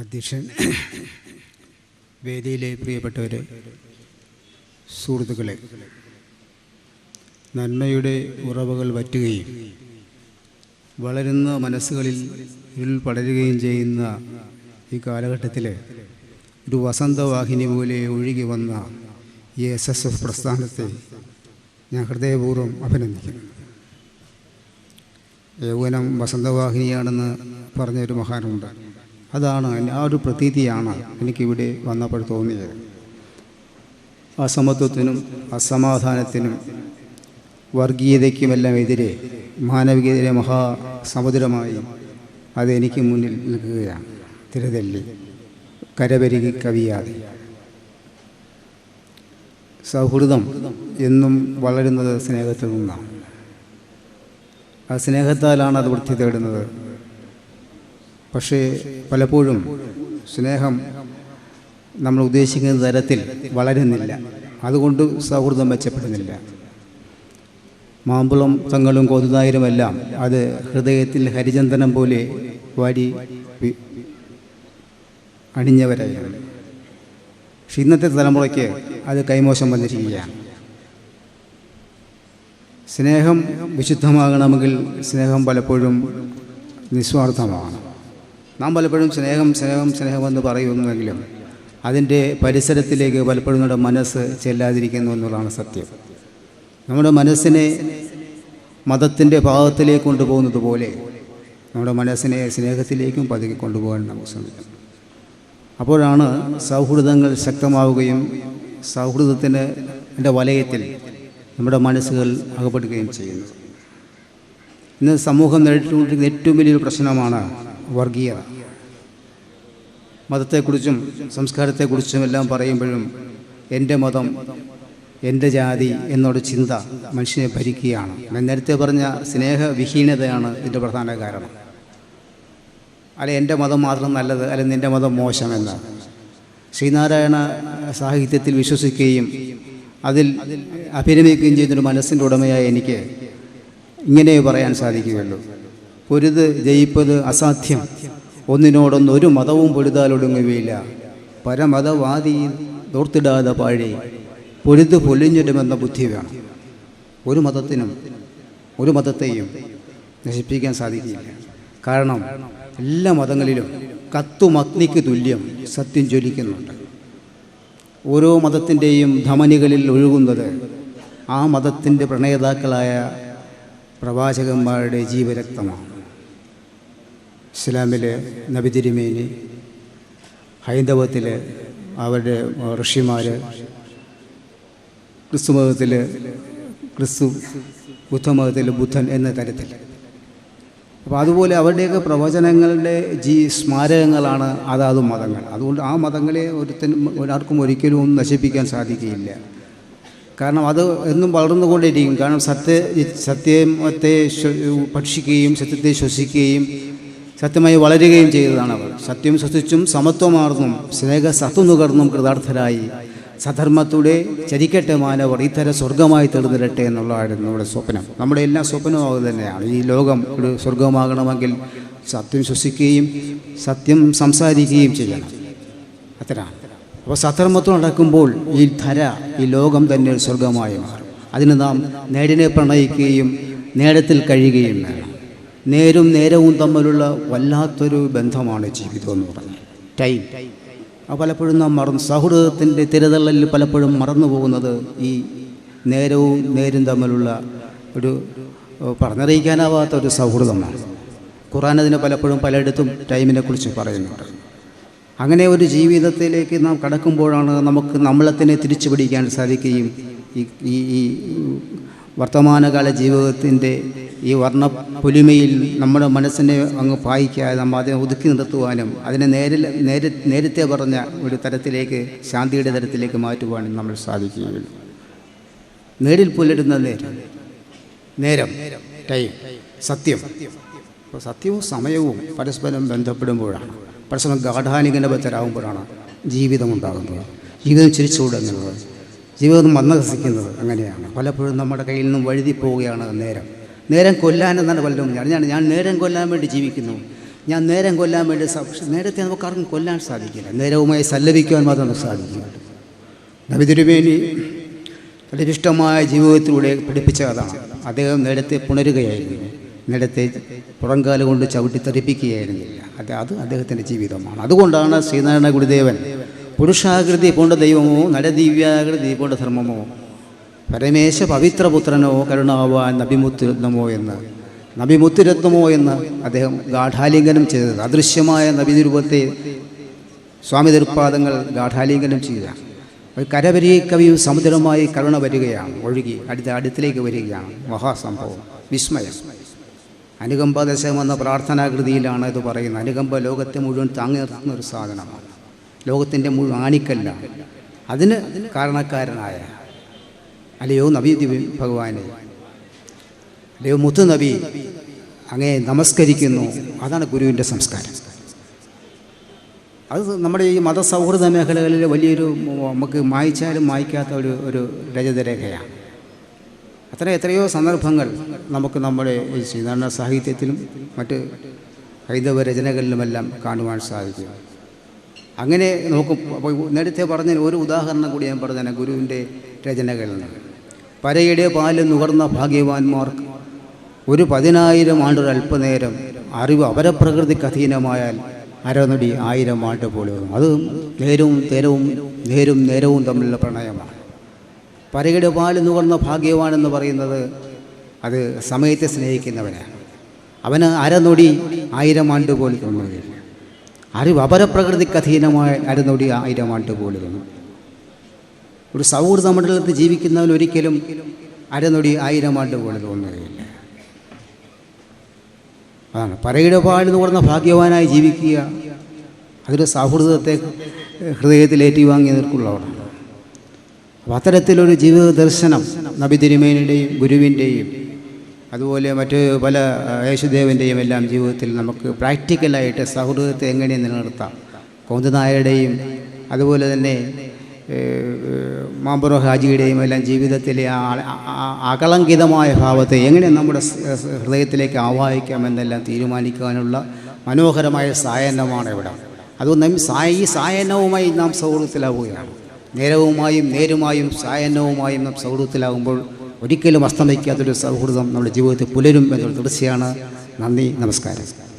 അധ്യക്ഷൻ വേദിയിലെ പ്രിയപ്പെട്ടവരെ സുഹൃത്തുക്കളെ നന്മയുടെ ഉറവകൾ വറ്റുകയും വളരുന്ന മനസ്സുകളിൽ ഇരുൾ ചെയ്യുന്ന ഈ കാലഘട്ടത്തിൽ ഒരു വസന്തവാഹിനി പോലെ ഒഴുകി വന്ന ഈ എസ് എസ് എഫ് പ്രസ്ഥാനത്തെ ഞാൻ ഹൃദയപൂർവം അഭിനന്ദിക്കുന്നു. യൗവനം വസന്തവാഹിനിയാണെന്ന് പറഞ്ഞൊരു മഹാനുണ്ട്. അതാണ് ആ ഒരു പ്രതീതിയാണ് എനിക്കിവിടെ വന്നപ്പോൾ തോന്നിയത്. അസമത്വത്തിനും അസമാധാനത്തിനും വർഗീയതയ്ക്കുമെല്ലാം എതിരെ മാനവികതയിലെ മഹാസമുദ്രമായി അതെനിക്ക് മുന്നിൽ നിൽക്കുകയാണ്. തിരുതല്ലി കരപരുകി കവിയാതെ. സൗഹൃദം എന്നും വളരുന്നത് സ്നേഹത്തിൽ നിന്നാണ് ആ സ്നേഹത്താലാണ് അത് വൃത്തി തേടുന്നത്. പക്ഷേ പലപ്പോഴും സ്നേഹം നമ്മൾ ഉദ്ദേശിക്കുന്ന തരത്തിൽ വളരുന്നില്ല. അതുകൊണ്ട് സൗഹൃദം മെച്ചപ്പെടുന്നില്ല. മാമ്പുളം തങ്ങളും കോതുനായരുമെല്ലാം അത് ഹൃദയത്തിൽ ഹരിചന്ദനം പോലെ വാരി അണിഞ്ഞവരായിരുന്നു പക്ഷെ ഇന്നത്തെ തലമുറയ്ക്ക് അത് കൈമോശം വന്നിരിക്കുകയാണ്. സ്നേഹം വിശുദ്ധമാകണമെങ്കിൽ സ്നേഹം പലപ്പോഴും നിസ്വാർത്ഥമാണ്. നാം പലപ്പോഴും സ്നേഹം സ്നേഹം സ്നേഹമെന്ന് പറയുന്നുവെങ്കിലും അതിന്റെ പരിസരത്തിലേക്ക് പലപ്പോഴും നമ്മുടെ മനസ്സ് ചെല്ലാതിരിക്കുന്നു എന്നുള്ളതാണ് സത്യം. നമ്മുടെ മനസ്സിനെ മതത്തിന്റെ ഭാഗത്തിലേക്ക് കൊണ്ടുപോകുന്നത് പോലെ നമ്മുടെ മനസ്സിനെ സ്നേഹത്തിലേക്കും പതുക്കി കൊണ്ടുപോകാൻ നമുക്ക് ശ്രമിക്കണം. അപ്പോഴാണ് സൗഹൃദങ്ങൾ ശക്തമാവുകയും സൗഹൃദത്തിന് എന്റെ വലയത്തിൽ നമ്മുടെ മനസ്സുകൾ അകപ്പെടുകയും ചെയ്യുന്നത്. ഇന്ന് സമൂഹം നേരിട്ടുകൊണ്ടിരിക്കുന്ന ഏറ്റവും വലിയൊരു പ്രശ്നമാണ് വർഗീയത. മതത്തെക്കുറിച്ചും സംസ്കാരത്തെക്കുറിച്ചും എല്ലാം പറയുമ്പോഴും എന്റെ മതം എന്റെ ജാതി എന്നൊരു ചിന്ത മനുഷ്യനെ ഭരിക്കുകയാണ്. ഞാൻ നേരത്തെ പറഞ്ഞ സ്നേഹവിഹീനതയാണ് ഇതിന്റെ പ്രധാന കാരണം. അല്ലെ എന്റെ മതം മാത്രം നല്ലത് അല്ലെ നിന്റെ മതം മോശമെന്ന്. ശ്രീനാരായണ സാഹിത്യത്തിൽ വിശ്വസിക്കുകയും അതിൽ അഭിരമിക്കുകയും ചെയ്യുന്നൊരു മനസ്സിന്റെ ഉടമയായ എനിക്ക് ഇങ്ങനെ പറയാൻ സാധിക്കുകയുള്ളൂ. പൊരുത് ജയിപ്പത് അസാധ്യം. ഒന്നിനോടൊന്ന് ഒരു മതവും പൊരുതാലൊടുങ്ങുകയില്ല പരമതവാദി തോർത്തിടാതെ പാഴി. പൊരുത് പൊലിഞ്ഞിടുമെന്ന ബുദ്ധി വേണം. ഒരു മതത്തിനും ഒരു മതത്തെയും നശിപ്പിക്കാൻ സാധിക്കില്ല. കാരണം എല്ലാ മതങ്ങളിലും കത്തുമഗ്നിക്ക് തുല്യം സത്യം ജ്വലിക്കുന്നുണ്ട്. ഓരോ മതത്തിന്റെയും ധമനികളിൽ ഒഴുകുന്നത് ആ മതത്തിന്റെ പ്രണേതാക്കളായ പ്രവാചകന്മാരുടെ ജീവരക്തമാണ്. ഇസ്ലാമിലെ നബിതിരുമേനി ഹൈന്ദവത്തിൽ അവരുടെ ഋഷിമാർ ക്രിസ്തു മതത്തിൽ ക്രിസ്തു ബുദ്ധമതത്തിൽ ബുദ്ധൻ എന്ന തരത്തിൽ. അപ്പോൾ അതുപോലെ അവരുടെയൊക്കെ പ്രവചനങ്ങളുടെ ജീ സ്മാരകങ്ങളാണ് അതാത് മതങ്ങൾ. അതുകൊണ്ട് ആ മതങ്ങളെ ഒരുത്തൻ ഒരാൾക്കും ഒരിക്കലും ഒന്നും നശിപ്പിക്കാൻ സാധിക്കുകയില്ല. കാരണം അത് എന്നും വളർന്നുകൊണ്ടിരിക്കും. കാരണം സത്യ സത്യത്തെ ഭക്ഷിക്കുകയും സത്യത്തെ ശ്വസിക്കുകയും സത്യമായി വളരുകയും ചെയ്തതാണ് അവർ സത്യം ശ്വസിച്ചും സമത്വമാർന്നും സ്നേഹ സത്വം നുകർന്നും കൃതാർത്ഥരായി. സധർമ്മത്തൂടെ ചരിക്കട്ടെ മാനവർ ഇത്തരം സ്വർഗമായി തീർന്നിരട്ടെ എന്നുള്ളതായിരുന്നു നമ്മുടെ സ്വപ്നം. നമ്മുടെ എല്ലാ സ്വപ്നവും അത് തന്നെയാണ്. ഈ ലോകം ഒരു സ്വർഗമാകണമെങ്കിൽ സത്യം ശ്വസിക്കുകയും സത്യം സംസാരിക്കുകയും ചെയ്യണം. അത്രയാണ്. അപ്പോൾ സധർമ്മത്വം നടക്കുമ്പോൾ ഈ ധര ഈ ലോകം തന്നെ ഒരു സ്വർഗമായി മാറും. അതിന് നാം നേടിനെ പ്രണയിക്കുകയും നേടത്തിൽ കഴിയുകയും വേണം. നേരും നേരവും തമ്മിലുള്ള വല്ലാത്തൊരു ബന്ധമാണ് ജീവിതം എന്ന് പറഞ്ഞാൽ. ടൈം ആ പലപ്പോഴും നാം മറന്നു സൗഹൃദത്തിന്റെ തിരതള്ളലിൽ പലപ്പോഴും മറന്നു പോകുന്നത് ഈ നേരവും നേരും തമ്മിലുള്ള ഒരു പറഞ്ഞറിയിക്കാനാവാത്ത ഒരു സൗഹൃദമാണ്. ഖുറാൻ അതിനെ പലപ്പോഴും പലയിടത്തും ടൈമിനെ കുറിച്ച് പറയുന്നുണ്ട്. അങ്ങനെ ഒരു ജീവിതത്തിലേക്ക് നാം കടക്കുമ്പോഴാണ് നമുക്ക് നമ്മളെ തന്നെ തിരിച്ചു പിടിക്കാൻ സാധിക്കുകയും ഈ ഈ വർത്തമാനകാല ജീവിതത്തിന്റെ ഈ വർണ പൊലിമയിൽ നമ്മുടെ മനസ്സിനെ അങ്ങ് പായിക്കാതെ നമ്മൾ അതിനെ ഒതുക്കി നിർത്തുവാനും അതിനെ നേരിൽ നേര നേരത്തെ പറഞ്ഞ ഒരു തരത്തിലേക്ക് ശാന്തിയുടെ തരത്തിലേക്ക് മാറ്റുവാനും നമ്മൾ സാധിക്കുകയുള്ളൂ നേരിൽ പുലരുന്ന നേരം. നേരം. ടൈം. സത്യം. അപ്പോൾ സത്യവും സമയവും പരസ്പരം ബന്ധപ്പെടുമ്പോഴാണ്. പരസ്പരം ഗാഠാനികനബദ്ധരാകുമ്പോഴാണ് ജീവിതം ഉണ്ടാകുന്നത്. ജീവിതം ചിരിച്ചുകൂടുന്നത്. ജീവിതം മന്ദഹസിക്കുന്നത് അങ്ങനെയാണ്. പലപ്പോഴും നമ്മുടെ കയ്യിൽ നിന്നും വഴുതി പോവുകയാണ് നേരം. നേരം കൊല്ലാൻ എന്നാണ് കൊല്ലം ഞാൻ ഞാൻ നേരം കൊല്ലാൻ വേണ്ടി ജീവിക്കുന്നു. ഞാൻ നേരം കൊല്ലാൻ വേണ്ടി നേരത്തെ നമുക്ക് ആർക്കും കൊല്ലാൻ സാധിക്കില്ല. നേരവുമായി സല്ലപിക്കുവാൻ മാത്രം നബിതിരുമേനി നബി തിരുമേനി വളരെ ജീവിതത്തിലൂടെ പഠിപ്പിച്ച അതാണ് അദ്ദേഹം നേരത്തെ പുണരുകയായിരുന്നു. നേരത്തെ പുറംകാല കൊണ്ട് ചവിട്ടി തെറിപ്പിക്കുകയായിരുന്നില്ല. അത് അത് അദ്ദേഹത്തിന്റെ ജീവിതമാണ്. അതുകൊണ്ടാണ് ശ്രീനാരായണ ഗുരുദേവൻ പുരുഷാകൃതി പോണ്ട ദൈവമോ നരദിവ്യാകൃതി പോണ്ട ധർമ്മമോ പരമേശ പവിത്രപുത്രനോ കരുണാവാൻ നബിമുത്തുരത്നമോ എന്ന്. നബിമുത്തുരത്നമോ എന്ന് അദ്ദേഹം ഗാഠാലിംഗനം ചെയ്തത്. അദൃശ്യമായ നബിതിരൂപത്തെ സ്വാമി തിരുപ്പാദങ്ങൾ ഗാഠാലിംഗനം ചെയ്ത ഒരു കരവരി കവിയും സമുദ്രമായി കരുണ വരികയാണ്. ഒഴുകി അടുത്ത അടുത്തിലേക്ക് വരികയാണ്. മഹാസംഭവം. വിസ്മയം. അനുകമ്പ ദശകം എന്ന പ്രാർത്ഥനാകൃതിയിലാണ് ഇത് പറയുന്നത്. അനുകമ്പ ലോകത്തെ മുഴുവൻ താങ്ങി നിർത്തുന്ന ഒരു സാധനമാണ്. ലോകത്തിന്റെ മുഴുവൻ ആണിക്കല്ലാണ്. അതിന് കാരണക്കാരനായ അല്ലയോ നബി ഭഗവാനെ? അല്ലയോ മുത്തു നബി അങ്ങേ നമസ്കരിക്കുന്നു. അതാണ് ഗുരുവിന്റെ സംസ്കാരം. അത് നമ്മുടെ ഈ മതസൗഹൃദ മേഖലകളിൽ വലിയൊരു നമുക്ക് മായിച്ചാലും മായ്ക്കാത്ത ഒരു ഒരു രജതരേഖയാണ്. അത്ര എത്രയോ സന്ദർഭങ്ങൾ നമുക്ക് നമ്മുടെ ശ്രീനാരായണ സാഹിത്യത്തിലും മറ്റ് ഹൈന്ദവ രചനകളിലുമെല്ലാം കാണുവാൻ സാധിക്കും. അങ്ങനെ നമുക്ക് നേരത്തെ പറഞ്ഞ ഒരു ഉദാഹരണം കൂടി ഞാൻ പറഞ്ഞാൽ ഗുരുവിന്റെ രചനകളിൽ നിന്ന്. പരയുടെ പാൽ നുകർന്ന ഭാഗ്യവാന്മാർക്ക് ഒരു പതിനായിരം ആണ്ടൊരു അല്പനേരം അറിവ് അപരപ്രകൃതിക്ക് അധീനമായാൽ അരനടി ആയിരം ആണ്ട് പോലെ. അത് നേരവും നേരവും നേരും നേരവും തമ്മിലുള്ള പ്രണയമാണ്. പരയുടെ പാൽ നുകർന്ന ഭാഗ്യവാൻ എന്ന് പറയുന്നത് അത് സമയത്തെ സ്നേഹിക്കുന്നവനാണ് അവന് അരനൊടി ആയിരം ആണ്ട് പോലെ തോന്നുകയില്ല അറിവ് അപരപ്രകൃതിക്ക് അധീനമായ അരനൊടി ആയിരം ആണ്ട് പോലെ തോന്നും ഒരു സൗഹൃദ മണ്ഡലത്തിൽ ജീവിക്കുന്നവൻ ഒരിക്കലും അരനൊടി ആയിരം ആണ്ട് പോലെ തോന്നുകയില്ല. അതാണ്. പരയിടപാടെന്ന് പറഞ്ഞ ഭാഗ്യവാനായി ജീവിക്കുക അതൊരു സൗഹൃദത്തെ ഹൃദയത്തിൽ ഏറ്റുവാങ്ങി നിൽക്കുള്ളവരാണ് അപ്പം അത്തരത്തിലൊരു ജീവിത ദർശനം നബി തിരുമേനിന്റെയും ഗുരുവിന്റെയും അതുപോലെ മറ്റ് പല യേശുദേവന്റെയും എല്ലാം ജീവിതത്തിൽ നമുക്ക് പ്രാക്ടിക്കലായിട്ട് സൗഹൃദത്തെ എങ്ങനെ നിലനിർത്താം? കോന്തനായരുടെയും അതുപോലെ തന്നെ മാമ്പുറ ഹാജിയുടെയും എല്ലാം ജീവിതത്തിലെ ആ അകളങ്കിതമായ ഭാവത്തെ എങ്ങനെ നമ്മുടെ ഹൃദയത്തിലേക്ക് ആവാഹിക്കാം എന്നെല്ലാം തീരുമാനിക്കാനുള്ള മനോഹരമായ സായനമാണ് ഇവിടെ. അതുകൊണ്ട് സായ ഈ സായനവുമായി നാം സൗഹൃദത്തിലാവുകയാണ്. നേരവുമായും നേരുമായും സായനവുമായും നാം സൗഹൃദത്തിലാകുമ്പോൾ ഒരിക്കലും അസ്തമിക്കാത്തൊരു സൗഹൃദം നമ്മുടെ ജീവിതത്തിൽ പുലരും എന്നൊരു തീർച്ചയാണ്. നന്ദി നമസ്കാരം.